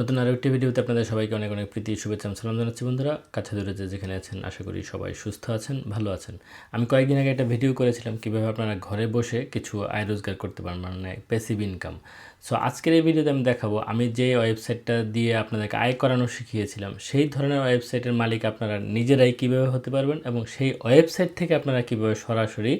নতুন আরও একটি ভিডিওতে আপনাদের সবাইকে অনেক অনেক প্রীতি, শুভেচ্ছা সালাম জানাচ্ছি বন্ধুরা। কাছে দূরে যে যেখানে আছেন, আশা করি সবাই সুস্থ আছেন, ভালো আছেন। আমি কয়েকদিন আগে একটা ভিডিও করেছিলাম কীভাবে আপনারা ঘরে বসে কিছু আয় রোজগার করতে পারেন মানে প্যাসিভ ইনকাম সো আজকের এই ভিডিওতে আমি দেখাবো, আমি যে ওয়েবসাইটটা দিয়ে আপনাদেরকে আয় করানো শিখিয়েছিলাম, সেই ধরনের ওয়েবসাইটের মালিক আপনারা নিজেরাই কীভাবে হতে পারবেন এবং সেই ওয়েবসাইট থেকে আপনারা কীভাবে সরাসরি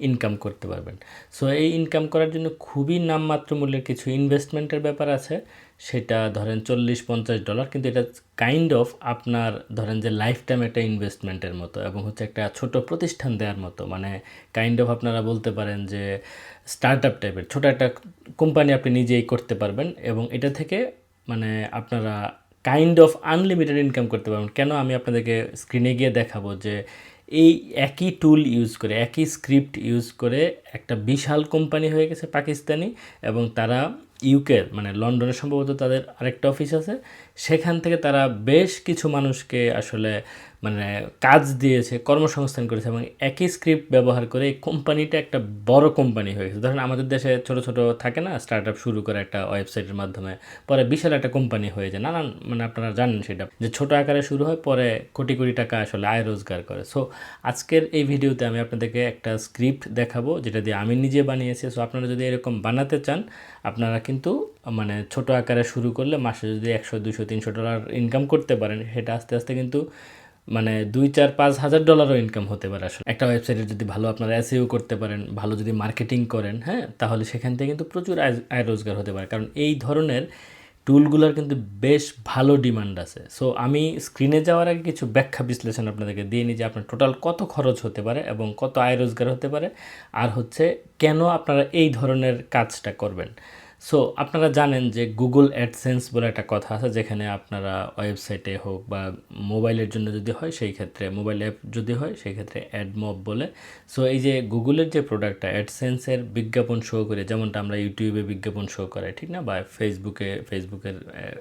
ইনকাম করতে পারবেন। সো এই ইনকাম করার জন্য খুবই নামমাত্র মূল্যের কিছু ইনভেস্টমেন্টের ব্যাপার আছে। সেটা ধরেন চল্লিশ, পঞ্চাশ ডলার কিন্তু এটা কাইন্ড অফ আপনার ধরেন যে লাইফ টাইম একটা ইনভেস্টমেন্টের মতো এবং হচ্ছে একটা ছোট প্রতিষ্ঠান দেওয়ার মতো। মানে কাইন্ড অফ আপনারা বলতে পারেন যে স্টার্ট আপ টাইপের ছোটো একটা কোম্পানি আপনি নিজেই করতে পারবেন এবং এটা থেকে মানে আপনারা কাইন্ড অফ আনলিমিটেড ইনকাম করতে পারবেন। কেন? আমি আপনাদেরকে স্ক্রিনে গিয়ে দেখাবো যে এই একই টুল ইউজ করে, একই স্ক্রিপ্ট ইউজ করে একটা বিশাল কোম্পানি হয়ে গেছে পাকিস্তানি এবং তারা ইউকের মানে লন্ডনে সম্ভবত তাদের আরেকটা অফিস আছে। সেখান থেকে তারা বেশ কিছু মানুষকে আসলে মানে কাজ দিয়েছে, কর্মসংস্থান করেছে এবং একই স্ক্রিপ্ট ব্যবহার করে এই কোম্পানিটা একটা বড় কোম্পানি হয়ে গেছে। ধরেন আমাদের দেশে ছোট ছোট থাকে না স্টার্ট আপ শুরু করে একটা ওয়েবসাইটের মাধ্যমে, পরে বিশাল একটা কোম্পানি হয়ে যায়। নানান মানে আপনারা জানেন সেটা, যে ছোট আকারে শুরু হয়, পরে কোটি কোটি টাকা আসলে আয় রোজগার করে। সো আজকের এই ভিডিওতে আমি আপনাদেরকে একটা স্ক্রিপ্ট দেখাবো, যেটা দিয়ে আমি নিজে বানিয়েছি। সো আপনারা যদি এরকম বানাতে চান, আপনারা কিন্তু মানে ছোট আকারে শুরু করলে মাসে যদি একশো, দুশো, তিনশো ডলার ইনকাম করতে পারেন, সেটা আস্তে আস্তে কিন্তু মানে দুই চার পাঁচ হাজার ডলারও ইনকাম হতে পারে আসলে। একটা ওয়েবসাইটে যদি ভালো আপনারা এসইও করতে পারেন, ভালো যদি মার্কেটিং করেন হ্যাঁ তাহলে সেখান থেকে কিন্তু প্রচুর আয় রোজগার হতে পারে। কারণ এই ধরনের টুলগুলোর কিন্তু বেশ ভালো ডিমান্ড আছে। সো আমি স্ক্রিনে যাওয়ার আগে কিছু ব্যাখ্যা বিশ্লেষণ আপনাদেরকে দিয়ে নিই যে আপনার টোটাল কত খরচ হতে পারে এবং কত আয় রোজগার হতে পারে। আর হচ্ছে, কেন আপনারা এই ধরনের কাজটা করবেন? সো আপনারা জানেন যে গুগল অ্যাডসেন্স বলে একটা কথা আছে যেখানে আপনারা ওয়েবসাইটে হোক বা মোবাইলের জন্য যদি হয় সেই ক্ষেত্রে, মোবাইল অ্যাপ যদি হয় সেই ক্ষেত্রে অ্যাডমব বলে। সো এই যে গুগলের যে প্রোডাক্টটা অ্যাডসেন্সের বিজ্ঞাপন শো করে, যেমনটা আমরা ইউটিউবে বিজ্ঞাপন শো করাই, ঠিক না? বা ফেসবুকে ফেসবুকের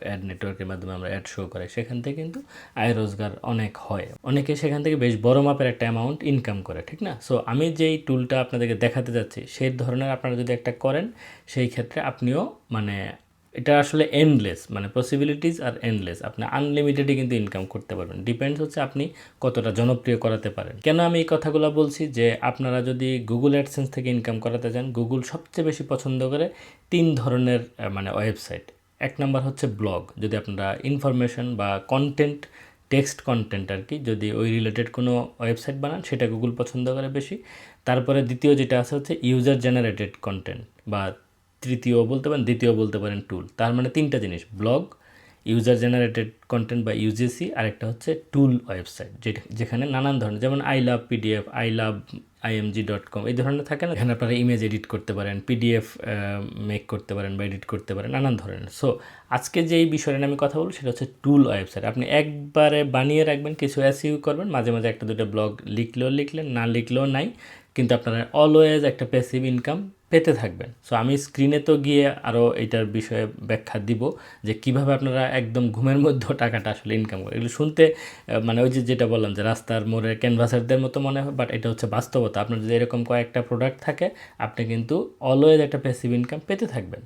অ্যাড নেটওয়ার্কের মাধ্যমে আমরা অ্যাড শো করাই, সেখান থেকে কিন্তু আয় রোজগার অনেক হয়। অনেকে সেখান থেকে বেশ বড় মাপের একটা অ্যামাউন্ট ইনকাম করে, ঠিক না? সো আমি যেই টুলটা আপনাদেরকে দেখাতে যাচ্ছি, সেই ধরনের আপনারা যদি একটা করেন, সেই ক্ষেত্রে আপনিও মানে এটা আসলে এন্ডলেস মানে পসিবিলিটিস আর এন্ডলেস আপনি আনলিমিটেডই কিন্তু ইনকাম করতে পারবেন। ডিপেন্ডস হচ্ছে আপনি কতটা জনপ্রিয় করাতে পারেন। কেন আমি এই কথাগুলো বলছি? যে আপনারা যদি গুগল অ্যাডসেন্স থেকে ইনকাম করাতে চান গুগল সবচেয়ে বেশি পছন্দ করে তিন ধরনের মানে ওয়েবসাইট এক নাম্বার হচ্ছে ব্লগ যদি আপনারা ইনফরমেশন বা কন্টেন্ট টেক্সট কন্টেন্ট আর কি, যদি ওই রিলেটেড কোনো ওয়েবসাইট বানান, সেটা গুগল পছন্দ করে বেশি। তারপরে দ্বিতীয় যেটা আছে হচ্ছে ইউজার জেনারেটেড কন্টেন্ট বা তৃতীয় বলতে পারেন, দ্বিতীয় বলতে পারেন টুল তার মানে তিনটা জিনিস ব্লগ ইউজার জেনারেটেড কন্টেন্ট বা ইউজিসি আরেকটা হচ্ছে টুল ওয়েবসাইট যেখানে নানান ধরনের, যেমন I love PDF I love IMG dot com এই ধরনের থাকে না? এখানে আপনারা ইমেজ এডিট করতে পারেন পিডিএফ মেক করতে পারেন বা এডিট করতে পারেন, নানান ধরনের। সো আজকে যেই বিষয়টা আমি কথা বলব, সেটা হচ্ছে টুল ওয়েবসাইট আপনি একবারে বানিয়ে রাখবেন, কিছু অ্যাসিউ করবেন, মাঝে মাঝে একটা দুটো ব্লগ লিখলেও লিখলেন, না লিখলেও নাই। কিন্তু আপনারা অলওয়েজ একটা প্যাসিভ ইনকাম পেতে থাকবেন। সো আমি স্ক্রিনে তো গিয়ে আরও এটার বিষয়ে ব্যাখ্যা দিব যে কীভাবে আপনারা একদম ঘুমের মধ্যেও টাকাটা আসলে ইনকাম করে এগুলো শুনতে মানে ওই যে যেটা বললাম যে রাস্তার মোড়ে ক্যানভাসারদের মতো মনে হয় বাট এটা হচ্ছে বাস্তবতা। আপনার যদি এরকম কয়েকটা প্রোডাক্ট থাকে, আপনি কিন্তু অলওয়েজ একটা প্যাসিভ ইনকাম পেতে থাকবেন।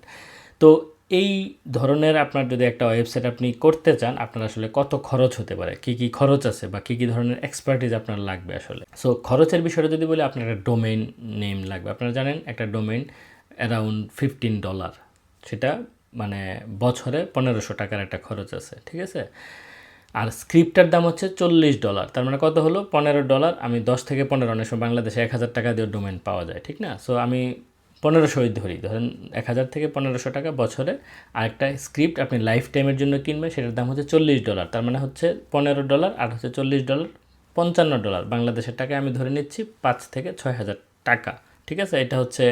তো এই ধরনের আপনার যদি একটা ওয়েবসাইট আপনি করতে চান, আপনার আসলে কত খরচ হতে পারে? কি কি খরচ আছে বা কি কি ধরনের এক্সপার্টিজ আপনার লাগবে আসলে? সো খরচের বিষয়টা যদি বলি, আপনার একটা ডোমেইন নেম লাগবে। আপনারা জানেন, একটা ডোমেইন অ্যারাউন্ড ফিফটিন ডলার সেটা মানে বছরে পনেরোশো টাকার একটা খরচ আছে, ঠিক আছে? আর স্ক্রিপ্টের দাম হচ্ছে চল্লিশ ডলার তার মানে কত হলো? পনেরো ডলার আমি দশ থেকে পনেরো, অনেক সময় বাংলাদেশে এক হাজার টাকা দিয়ে ডোমেন পাওয়া যায়, ঠিক না? সো আমি পনেরোশোই ধরি, ধরেন এক হাজার থেকে পনেরোশো টাকা বছরে। আর একটা স্ক্রিপ্ট আপনি লাইফ টাইমের জন্য কিনবেন, সেটার দাম হচ্ছে চল্লিশ ডলার তার মানে হচ্ছে পনেরো ডলার আর হচ্ছে চল্লিশ ডলার পঞ্চান্ন ডলার বাংলাদেশের টাকায় আমি ধরে নিচ্ছি পাঁচ থেকে ছয় হাজার টাকা, ঠিক আছে? এটা হচ্ছে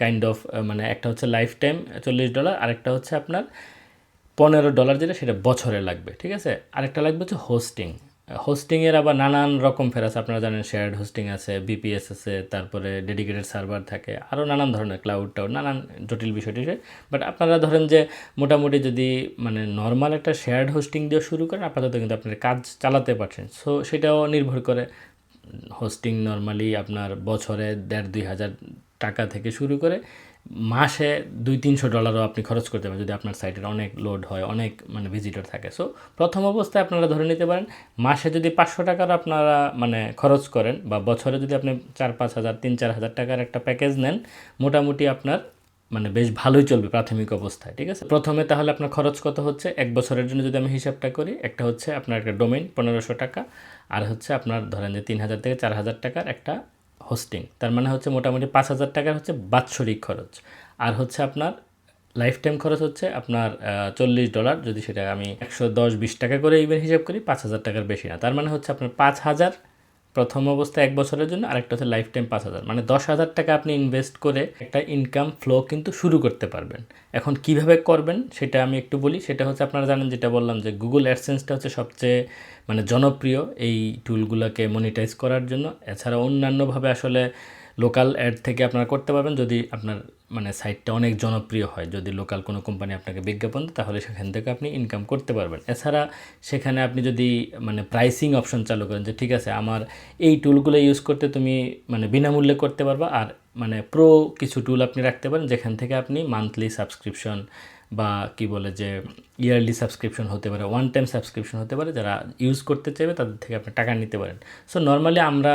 কাইন্ড অফ মানে একটা হচ্ছে লাইফ টাইম চল্লিশ ডলার আরেকটা হচ্ছে আপনার পনেরো ডলার যেটা, সেটা বছরে লাগবে, ঠিক আছে? আরেকটা লাগবে হচ্ছে হোস্টিং হোস্টিংয়ের আবার নানান রকম ফের আছে আপনারা জানেন শেয়ার্ড হোস্টিং আছে বিপিএস আছে, তারপরে ডেডিকেটেড সার্ভার থাকে আরও নানান ধরনের ক্লাউড টাউড নানান জটিল বিষয়টি বাট আপনারা ধরেন যে মোটামুটি যদি মানে নর্মাল একটা শেয়ার্ড হোস্টিং দিয়ে শুরু করেন, আপাতত কিন্তু আপনার কাজ চালাতে পারছেন। সো সেটাও নির্ভর করে। হোস্টিং নর্মালি আপনার বছরে দেড় দুই হাজার টাকা থেকে শুরু করে মাসে দুই তিনশো ডলারও আপনি খরচ করতে পারেন যদি আপনার সাইটের অনেক লোড হয়, অনেক মানে ভিজিটর থাকে। সো প্রথম অবস্থায় আপনারা ধরে নিতে পারেন, মাসে যদি পাঁচশো টাকার আপনারা মানে খরচ করেন বা বছরে যদি আপনি চার পাঁচ হাজার তিন চার হাজার টাকার একটা প্যাকেজ নেন, মোটামুটি আপনার মানে বেশ ভালোই চলবে প্রাথমিক অবস্থায়, ঠিক আছে? প্রথমে তাহলে আপনার খরচ কত হচ্ছে? এক বছরের জন্য যদি আমি হিসাবটা করি, একটা হচ্ছে আপনার একটা ডোমেইন পনেরোশো টাকা, আর হচ্ছে আপনার ধরেন যে তিন হাজার থেকে চার হাজার টাকার একটা হোস্টিং তার মানে হচ্ছে মোটামুটি পাঁচ হাজার টাকার হচ্ছে বাৎসরিক খরচ। আর হচ্ছে আপনার লাইফ টাইম খরচ হচ্ছে আপনার চল্লিশ ডলার যদি সেটা আমি একশো দশ, বিশ টাকা করে ইভেন হিসাব করি, পাঁচ হাজার টাকার বেশি না। তার মানে হচ্ছে আপনার পাঁচ হাজার প্রথম অবস্থা এক বছরের জন্য, আরেকটা হচ্ছে লাইফ টাইম পাঁচ হাজার। মানে দশ হাজার টাকা আপনি ইনভেস্ট করে একটা ইনকাম ফ্লো কিন্তু শুরু করতে পারবেন। এখন কীভাবে করবেন সেটা আমি একটু বলি। সেটা হচ্ছে আপনারা জানেন যেটা বললাম যে গুগল অ্যাডসেন্সটা হচ্ছে সবচেয়ে মানে জনপ্রিয় এই টুলগুলোকে মনিটাইজ করার জন্য। এছাড়া অন্যান্যভাবে আসলে লোকাল অ্যাড থেকে আপনারা করতে পারবেন। যদি আপনার মানে সাইটটা অনেক জনপ্রিয় হয়। যদি লোকাল কোনো কোম্পানি আপনাকে বিজ্ঞাপন দেয়, তাহলে সেখান থেকে আপনি ইনকাম করতে পারবেন। এছাড়া সেখানে আপনি যদি মানে প্রাইসিং অপশন চালু করেন যে, ঠিক আছে, আমার এই টুলগুলো ইউজ করতে তুমি মানে বিনামূল্যে করতে পারবা। আর মানে প্রো কিছু টুল আপনি রাখতে পারেন, যেখান থেকে আপনি মান্থলি সাবস্ক্রিপশন বা কি বলে যে ইয়ারলি সাবস্ক্রিপশন হতে পারে ওয়ান টাইম সাবস্ক্রিপশন হতে পারে, যারা ইউজ করতে চাইবে, তাদের থেকে আপনি টাকা নিতে পারেন। সো নর্মালি আমরা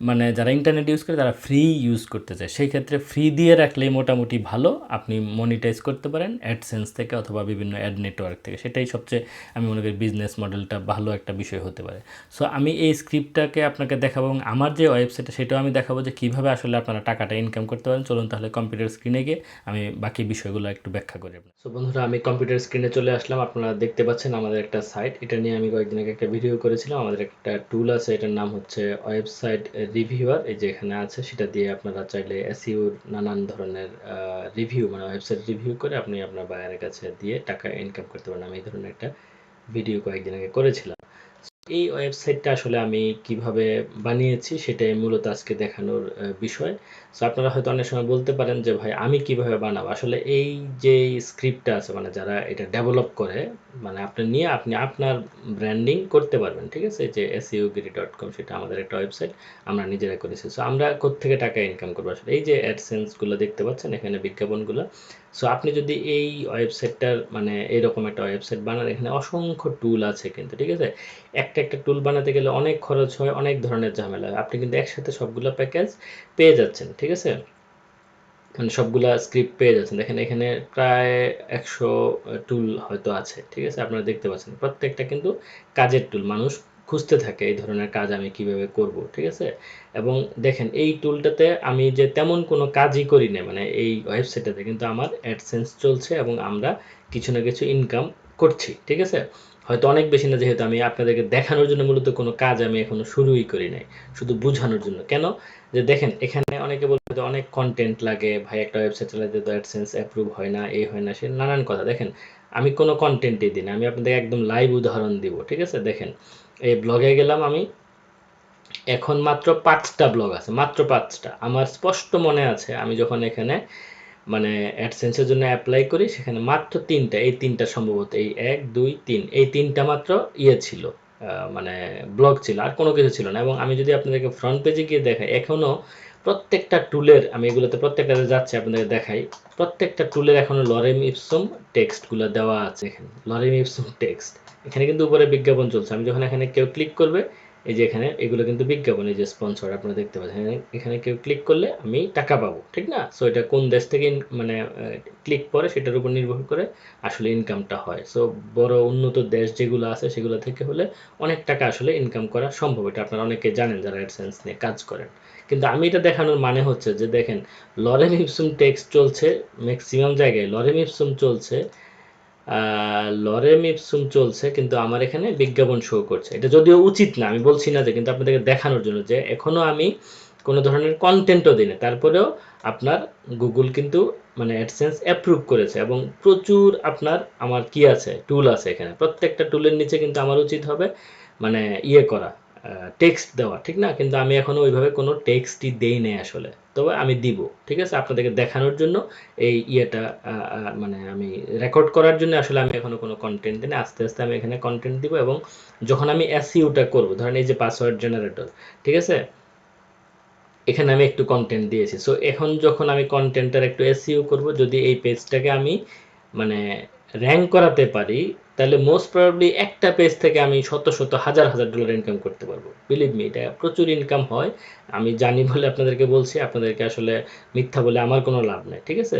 মানে যারা ইন্টারনেট ইউজ করে, তারা ফ্রি ইউজ করতে চায়। সেই ক্ষেত্রে ফ্রি দিয়ে রাখলেই মোটামুটি ভালো। আপনি মনিটাইজ করতে পারেন অ্যাডসেন্স থেকে অথবা বিভিন্ন অ্যাড নেটওয়ার্ক থেকে। সেটাই সবচেয়ে আমি মনে করি বিজনেস মডেলটা ভালো একটা বিষয় হতে পারে। সো আমি এই স্ক্রিপ্টটাকে আপনাকে দেখাবো এবং আমার যে ওয়েবসাইটটা সেটাও আমি দেখাবো যে কীভাবে আসলে আপনারা টাকাটা ইনকাম করতে পারেন। চলুন তাহলে কম্পিউটার স্ক্রিনে গিয়ে আমি বাকি বিষয়গুলো একটু ব্যাখ্যা করি। সো বন্ধুরা, আমি কম্পিউটার স্ক্রিনে চলে আসলাম। আপনারা দেখতে পাচ্ছেন আমাদের একটা সাইট এটা নিয়ে আমি কয়েকদিন আগে একটা ভিডিও করেছিলাম। আমাদের একটা টুল আছে। এটার নাম হচ্ছে ওয়েবসাইট রিভিউয়ার এই যে এখানে আছে, সেটা দিয়ে আপনারা চাইলে এসইউর নানান ধরনের রিভিউ মানে ওয়েবসাইট রিভিউ করে আপনি আপনার বায়ারের কাছে দিয়ে টাকা ইনকাম করতে পারেন। আমি এই ধরনের একটা ভিডিও কয়েকদিন আগে করেছিলাম। এই ওয়েবসাইটটা আসলে আমি কীভাবে বানিয়েছি সেটাই মূলত আজকে দেখানোর বিষয়। সো আপনারা হয়তো অনেক সময় বলতে পারেন যে, ভাই, আমি কীভাবে বানাবো? আসলে এই যে স্ক্রিপ্টটা আছে মানে যারা এটা ডেভেলপ করে মানে আপনি নিয়ে আপনি আপনার ব্র্যান্ডিং করতে পারবেন, ঠিক আছে? যে এসইউগিরি ডট কম সেটা আমাদের একটা ওয়েবসাইট আমরা নিজেরা করেছি। সো আমরা কোথেকে টাকা ইনকাম করব? আসলে এই যে অ্যাডসেন্সগুলো দেখতে পাচ্ছেন, এখানে বিজ্ঞাপনগুলো সো আপনি যদি এই ওয়েবসাইটটার মানে এইরকম একটা ওয়েবসাইট বানান, এখানে অসংখ্য টুল আছে কিন্তু, ঠিক আছে? একটা একটা টুল বানাতে গেলে অনেক খরচ হয়, অনেক ধরনের ঝামেলা হয়। আপনি কিন্তু একসাথে সবগুলো প্যাকেজ পেয়ে যাচ্ছেন, ঠিক আছে? মানে সবগুলা স্ক্রিপ্ট পেয়ে যাচ্ছেন। দেখেন, এখানে প্রায় একশো টুল হয়তো আছে, ঠিক আছে? আপনারা দেখতে পাচ্ছেন। প্রত্যেকটা কিন্তু কাজের টুল মানুষ খুঁজতে থাকে এই ধরনের কাজ আমি কীভাবে করব, ঠিক আছে? এবং দেখেন, এই টুলটাতে আমি যে তেমন কোনো কাজই করি না মানে এই ওয়েবসাইটটাতে কিন্তু আমার অ্যাডসেন্স চলছে এবং আমরা কিছু না কিছু ইনকাম করছি, ঠিক আছে? হয়তো অনেক বেশি না, যেহেতু আমি আপনাদেরকে দেখানোর জন্য মূলত কোনো কাজ আমি এখনও শুরুই করি নাই, শুধু বোঝানোর জন্য। কেন? যে দেখেন, এখানে অনেকে বলবে যে অনেক কন্টেন্ট লাগে, ভাই একটা ওয়েবসাইট চালাতে তো অ্যাডসেন্স অ্যাপ্রুভ হয় না এই হয় না, সে নানান কথা। দেখেন, আমি কোনো কন্টেন্টই দিই না, আমি আপনাদের একদম লাইভ উদাহরণ দিব, ঠিক আছে? দেখেন এই ব্লগে গেলাম আমি। এখন মাত্র পাঁচটা ব্লগ আছে, মাত্র পাঁচটা। আমার স্পষ্ট মনে আছে, আমি যখন এখানে মানে অ্যাডসেন্সের জন্য অ্যাপ্লাই করি, সেখানে মাত্র তিনটা, এই তিনটা সম্ভবত, এই এক, দুই, তিন, এই তিনটা মাত্র ইয়ে ছিল মানে ব্লগ ছিল, আর কোনো কিছু ছিল না। এবং আমি যদি আপনাদেরকে ফ্রন্ট পেজে গিয়ে দেখাই এখনও প্রত্যেকটা টুলের, আমি এগুলোতে প্রত্যেকটাতে যাচ্ছি আপনাদের দেখাই, প্রত্যেকটা টুলের এখন লরেম ইপসুম টেক্সটগুলো দেওয়া আছে এখানে। লরেম ইপসুম টেক্সট এখানে কিন্তু উপরে বিজ্ঞাপন চলছে। আমি যখন এখানে কেউ ক্লিক করবে এই যে এখানে, এগুলো কিন্তু বিজ্ঞাপন, এই যে স্পন্সর আপনারা দেখতে পাচ্ছেন। এখানে কেউ ক্লিক করলে আমি টাকা পাবো, ঠিক না? সো এটা কোন দেশ থেকে মানে ক্লিক করে সেটার উপর নির্ভর করে আসলে ইনকামটা হয়। সো বড় উন্নত দেশ যেগুলো আছে সেগুলো থেকে হলে অনেক টাকা আসলে ইনকাম করা সম্ভব। এটা আপনারা অনেকে জানেন যারা অ্যাডসেন্স নিয়ে কাজ করেন। কিন্তু আমি এটা দেখানোর মানে হচ্ছে যে, দেখেন লরেম ইপসুম টেক্সট চলছে ম্যাক্সিমাম জায়গায়। লরেম ইপসুম চলছে লরেম ইপসুম চলছে, কিন্তু আমার এখানে বিজ্ঞাপন শো করছে। এটা যদিও উচিত না, আমি বলছি না যে, কিন্তু আপনাদেরকে দেখানোর জন্য যে এখনও আমি কোনো ধরনের কন্টেন্টও দিই না তারপরেও আপনার গুগল কিন্তু মানে অ্যাডসেন্স অ্যাপ্রুভ করেছে এবং প্রচুর আপনার, আমার কি আছে টুল আছে এখানে। প্রত্যেকটা টুলের নিচে কিন্তু আমার উচিত হবে মানে ইয়ে করা। টেক্সট দেওয়া, ঠিক না? কিন্তু আমি এখনও ওইভাবে কোনো টেক্সটই দেই নেই আসলে। তবে আমি দিব, ঠিক আছে? আপনাদেরকে দেখানোর জন্য এই ইয়েটা মানে আমি রেকর্ড করার জন্য আসলে আমি এখনও কোনো কন্টেন্ট দিই আস্তে আস্তে আমি এখানে কন্টেন্ট দিব এবং যখন আমি এসইউটা করব, ধরেন এই যে পাসওয়ার্ড জেনারেটর ঠিক আছে? এখানে আমি একটু কন্টেন্ট দিয়েছি। সো এখন যখন আমি কন্টেন্টটার একটু এসইও করব, যদি এই পেজটাকে আমি মানে র্যাঙ্ক করাতে পারি তাহলে মোস্ট প্রবাবলি একটা পেজ থেকে আমি শত শত হাজার হাজার ডলার ইনকাম করতে পারব। বিলিভ মি এটা প্রচুর ইনকাম হয়। আমি জানি বলে আপনাদেরকে বলছি, আপনাদেরকে আসলে মিথ্যা বলে আমার কোনো লাভ নেই, ঠিক আছে?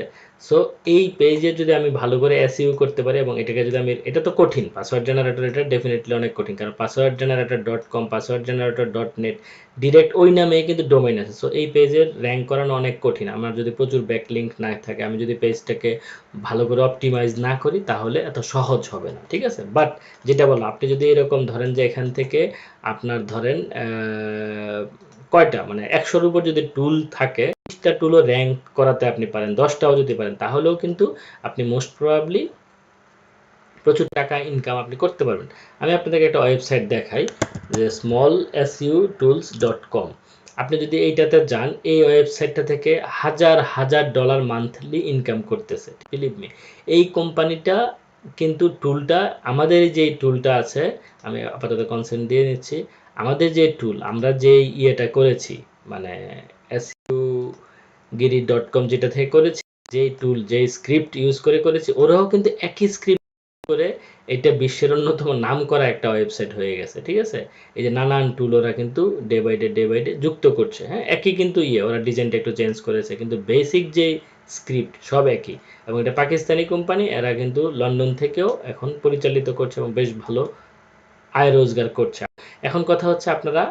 সো এই পেজে যদি আমি ভালো করে এসইউ করতে পারি এবং এটাকে যদি আমি, এটা তো কঠিন পাসওয়ার্ড জেনারেটর এটা ডেফিনেটলি অনেক কঠিন, কারণ password generator dot com password generator dot net direct ওই নামে কিন্তু ডোমেইন আছে। সো এই পেজের র্যাঙ্ক করানো অনেক কঠিন। আমার যদি প্রচুর ব্যাকলিঙ্ক না থাকে, আমি যদি পেজটাকে ভালো করে অপটিমাইজ না করি, তাহলে এত সহজ হবে না। ঠিক আছে? বাট যেটা বলো আপনি যদি এরকম ধরেন যে এখান থেকে আপনার ধরেন কয়টা? মানে একশোর উপর যদি টুল থাকে, বিশটা টুলও র্যাঙ্ক করাতে আপনি পারেন, দশটাও যদি পারেন, তাহলেও কিন্তু আপনি মোস্ট প্রবাবলি প্রচুর টাকা ইনকাম আপনি করতে পারবেন। আমি আপনাদেরকে একটা ওয়েবসাইট দেখাই, যে small S U tools dot com আপনি যদি এইটাতে যান, এই ওয়েবসাইটটা থেকে হাজার হাজার ডলার মান্থলি ইনকাম করতেছে বিলিভ মি এই কোম্পানিটা কিন্তু টুলটা আমাদের যে টুলটা আছে, আমি আপাতত কনসেন্ট দিয়ে নিচ্ছি, আমাদের যে টুল আমরা যে ইয়েটা করেছি মানে এসইউ গিরি ডট কম যেটা থেকে করেছি যে টুল যে স্ক্রিপ্ট ইউজ করে করেছি, ওরাও কিন্তু একই স্ক্রিপ্ট করে এটা বিশ্বের অন্যতম নাম করা একটা ওয়েবসাইট হয়ে গেছে, ঠিক আছে? এই যে নানান টুল ওরা কিন্তু day by day day by day যুক্ত করছে হ্যাঁ? একই কিন্তু ইয়ে ওরা ডিজাইনটা একটু চেঞ্জ করেছে, কিন্তু বেসিক যে স্ক্রিপ্ট সব একই। এবং এটা পাকিস্তানি কোম্পানি এরা কিন্তু লন্ডন থেকেও এখন পরিচালিত করছে এবং বেশ ভালো আয় রোজগার করছে। এখন কথা হচ্ছে আপনারা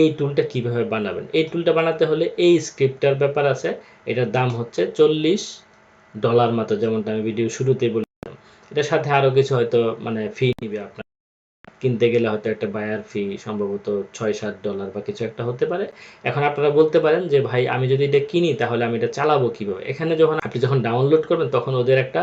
এই টুলটা কীভাবে বানাবেন? এই টুলটা বানাতে হলে এই স্ক্রিপ্টটার ব্যাপার আছে, এটার দাম হচ্ছে চল্লিশ ডলার মতো যেমনটা আমি ভিডিও শুরুতে বললাম এটার সাথে আরও কিছু হয়তো মানে ফি নিবে আপনার। কিনতে গেলে হয়তো একটা বায়ার ফি সম্ভবত ছয় সাত ডলার বা কিছু একটা হতে পারে। এখন আপনারা বলতে পারেন যে, ভাই, আমি যদি এটা কিনি, তাহলে আমি এটা চালাবো কীভাবে? এখানে যখন আপনি যখন ডাউনলোড করবেন, তখন ওদের একটা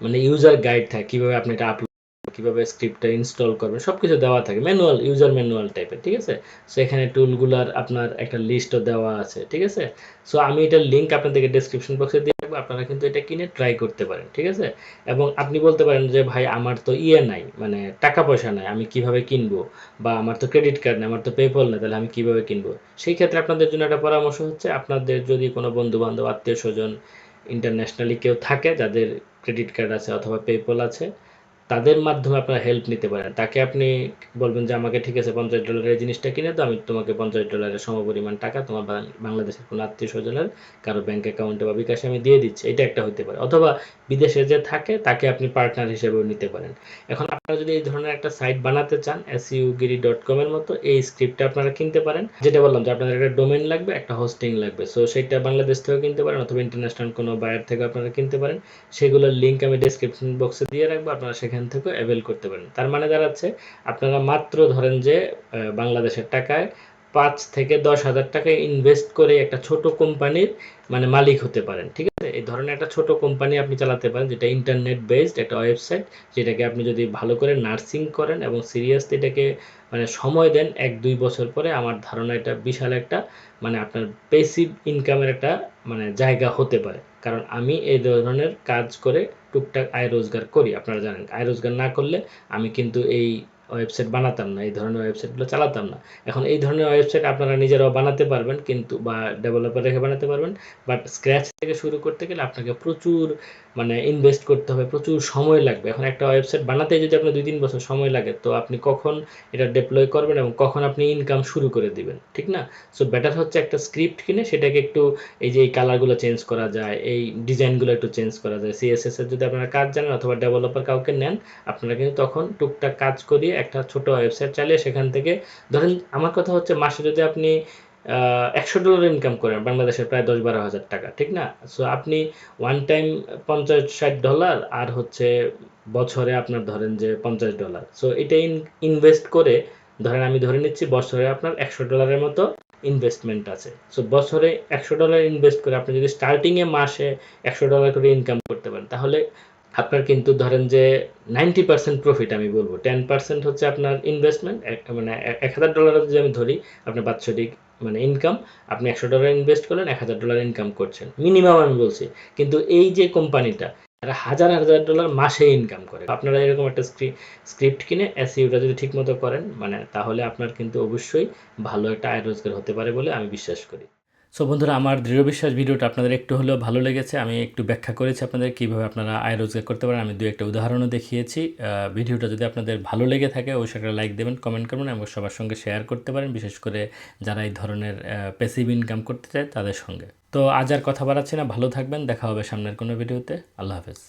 মানে ইউজার গাইড থাকে, কীভাবে আপনি এটা আপলোড কীভাবে স্ক্রিপ্টটা ইনস্টল করবেন সব কিছু দেওয়া থাকে ম্যানুয়াল ইউজার ম্যানুয়াল টাইপের ঠিক আছে? সো এখানে টুলগুলার আপনার একটা লিস্টও দেওয়া আছে, ঠিক আছে? সো আমি এটার লিঙ্ক আপনাদেরকে ডেসক্রিপশন বক্সে দিয়ে রাখব আপনারা কিন্তু এটা কিনে ট্রাই করতে পারেন, ঠিক আছে? এবং আপনি বলতে পারেন যে, ভাই, আমার তো ইয়ে নাই মানে টাকা পয়সা নাই, আমি কীভাবে কিনবো? বা আমার তো ক্রেডিট কার্ড নেই, আমার তো পেপল নেই, তাহলে আমি কীভাবে কিনবো? সেই ক্ষেত্রে আপনাদের জন্য একটা পরামর্শ হচ্ছে, আপনাদের যদি কোনো বন্ধু বান্ধব আত্মীয় স্বজন ইন্টারন্যাশনালি কেউ থাকে, যাদের ক্রেডিট কার্ড আছে অথবা পেপল আছে তাদের মাধ্যমে আপনারা হেল্প নিতে পারেন। তাকে আপনি বলবেন যে, আমাকে ঠিক আছে, পঞ্চাশ ডলারের জিনিসটা কিনে তো আমি তোমাকে পঞ্চাশ ডলারের সমপরিমাণ টাকা তোমার বাংলাদেশের কোনো আত্মীয় স্বজনের কারও ব্যাংক অ্যাকাউন্টে বা বিকাশে আমি দিয়ে দিচ্ছি। এটা একটা হতে পারে। অথবা বিদেশে যে থাকে, তাকে আপনি পার্টনার হিসেবেও নিতে পারেন। এখন আপনারা যদি এই ধরনের একটা সাইট বানাতে চান এসইউগিরি ডট কম এর মতো, এই স্ক্রিপ্টটা আপনারা কিনতে পারেন। যেটা বললাম যে, আপনাদের একটা ডোমেন লাগবে, একটা হোস্টিং লাগবে। সো সেটা বাংলাদেশ থেকেও কিনতে পারেন অথবা ইন্টারন্যাশনাল কোনো বায়ার থেকে আপনারা কিনতে পারেন। সেগুলোর লিঙ্ক আমি ডেসক্রিপশন বক্সে দিয়ে রাখব, আপনারা সেখান থেকে অ্যাভেল করতে পারেন। তার মানে দাঁড়াচ্ছে, আপনারা মাত্র ধরেন যে বাংলাদেশের টাকায় পাঁচ থেকে দশ হাজার টাকা ইনভেস্ট করে একটা ছোট কোম্পানির মানে মালিক হতে পারেন, ঠিক আছে? এই ধরনের একটা ছোট কোম্পানি আপনি চালাতে পারেন, যেটা ইন্টারনেট বেসড একটা ওয়েবসাইট যেটাকে আপনি যদি ভালো করে নার্সিং করেন এবং সিরিয়াসলি এটাকে মানে সময় দেন এক, দুই বছর পরে, আমার ধারণা এটা বিশাল একটা মানে আপনার পেসিভ ইনকামের একটা মানে জায়গা হতে পারে। কারণ আমি এই ধরনের কাজ করে টুকটাক আয় রোজগার করি, আপনারা জানেন। আয় রোজগার না করলে আমি কিন্তু এই ওয়েবসাইট বানাতাম না, এই ধরনের ওয়েবসাইটগুলো চালাতাম না। এখন এই ধরনের ওয়েবসাইট আপনারা নিজেরাও বানাতে পারবেন কিন্তু বা ডেভেলপার রেখে বানাতে পারবেন। বাট স্ক্র্যাচ থেকে শুরু করতে গেলে আপনাকে প্রচুর মানে ইনভেস্ট করতে হবে, প্রচুর সময় লাগবে। এখন একটা ওয়েবসাইট বানাতে যদি আপনার দুই তিন বছর সময় লাগে, তো আপনি কখন এটা ডেপ্লয় করবেন এবং কখন আপনি ইনকাম শুরু করে দিবেন, ঠিক না? সো বেটার হচ্ছে একটা স্ক্রিপ্ট কিনে সেটাকে একটু এই যে এই কালারগুলো চেঞ্জ করা যায়, এই ডিজাইনগুলো একটু চেঞ্জ করা যায়। সিএসএস এর যদি আপনারা কাজ জানেন অথবা ডেভেলপার কাউকে নেন, আপনারা কিন্তু তখন টুকটাক কাজ করিয়ে একটা ছোট ওয়েবসাইট চালিয়ে সেখান থেকে, ধরেন আমার কথা হচ্ছে মাসে যদি আপনি একশো ডলার ইনকাম করেন, বাংলাদেশের প্রায় দশ বারো হাজার টাকা, ঠিক না? সো আপনি ওয়ান টাইম পঞ্চাশ ষাট ডলার আর হচ্ছে বছরে আপনার ধরেন যে পঞ্চাশ ডলার সো এটা ইনভেস্ট করে, ধরেন আমি ধরে নিচ্ছি বছরে আপনার একশো ডলারের মতো ইনভেস্টমেন্ট আছে। সো বছরে একশো ডলার ইনভেস্ট করে আপনি যদি স্টার্টিংয়ে মাসে একশো ডলার করে ইনকাম করতে পারেন, তাহলে আপনার কিন্তু ধরেন যে নাইনটি পার্সেন্ট প্রফিট আমি বলব। টেন পার্সেন্ট হচ্ছে আপনার ইনভেস্টমেন্ট মানে এক হাজার ডলার যদি আমি ধরি, আপনার বাৎসরিক মানে ইনকাম আপনি একশো ডলার ইনভেস্ট করলেন, এক হাজার ডলার ইনকাম করছেন। মিনিমাম আমি বলছি। কিন্তু এই যে কোম্পানিটা তারা হাজার হাজার ডলার মাসে ইনকাম করে। আপনারা এরকম একটা স্ক্রিপ্ট কিনে এসইউটা যদি ঠিকমতো করেন মানে তাহলে আপনার কিন্তু অবশ্যই ভালো একটা আয় রোজগার হতে পারে বলে আমি বিশ্বাস করি। সো বন্ধুরা, আমার দৃঢ় বিশ্বাস ভিডিওটা আপনাদের একটু হলেও ভালো লেগেছে। আমি একটু ব্যাখ্যা করেছি আপনাদের কীভাবে আপনারা আয় রোজগার করতে পারেন। আমি দু একটা উদাহরণও দেখিয়েছি। ভিডিওটা যদি আপনাদের ভালো লেগে থাকে, অবশ্যই একটা লাইক দেবেন কমেন্ট করবেন এবং সবার সঙ্গে শেয়ার করতে পারেন। বিশেষ করে যারা এই ধরনের পেসিভ ইনকাম করতে চায়, তাদের সঙ্গে। তো আজ আর কথা বাড়াচ্ছি না। ভালো থাকবেন। দেখা হবে সামনের কোনো ভিডিওতে। আল্লাহ হাফেজ।